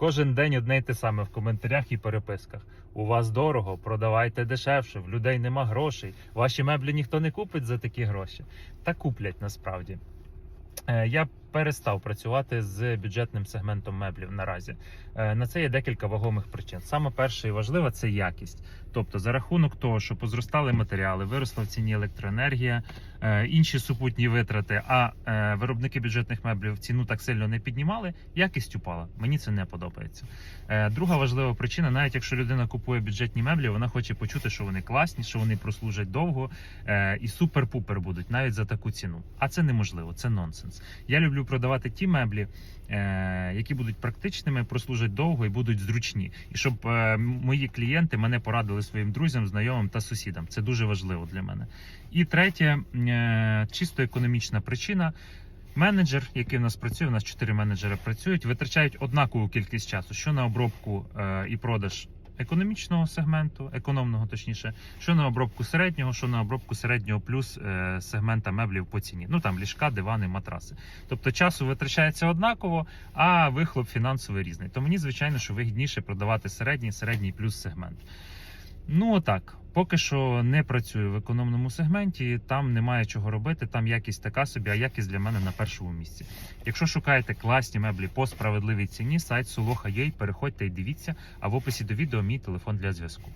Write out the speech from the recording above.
Кожен день одне й те саме в коментарях і переписках. У вас дорого, продавайте дешевше, в людей нема грошей. Ваші меблі ніхто не купить за такі гроші. Та куплять насправді. Е, Я перестав працювати з бюджетним сегментом меблів наразі. Е, На це є декілька вагомих причин. Саме перше і важливе це якість. Тобто, за рахунок того, що позростали матеріали, виросла в ціні електроенергія, е, інші супутні витрати, а е, виробники бюджетних меблів ціну так сильно не піднімали, якість упала. Мені це не подобається. Друга важлива причина: навіть якщо людина купує бюджетні меблі, вона хоче почути, що вони класні, що вони прослужать довго і супер-пупер будуть навіть за таку ціну. А це неможливо, це нонсенс. Я люблю продавати ті меблі, е, які будуть практичними, прослужать довго і будуть зручні. І щоб е, мої клієнти мене порадили своїм друзям, знайомим та сусідам. Це дуже важливо для мене. І третє, е, чисто економічна причина. Менеджер, який в нас працює, у нас чотири менеджери працюють, витрачають однакову кількість часу, що на обробку і продаж економічного сегменту, економного точніше, що на обробку середнього, що на обробку середнього плюс е, сегмента меблів по ціні. Ну там ліжка, дивани, матраси. Тобто часу витрачається однаково, а вихлоп фінансовий різний. То мені, звичайно, що вигідніше продавати середній, середній плюс сегмент. Ну отак. Поки що не працюю в економному сегменті, там немає чого робити, там якість така собі, а якість для мене на першому місці. Якщо шукаєте класні меблі по справедливій ціні, сайт Сулоха.ua, переходьте і дивіться, а в описі до відео мій телефон для зв'язку.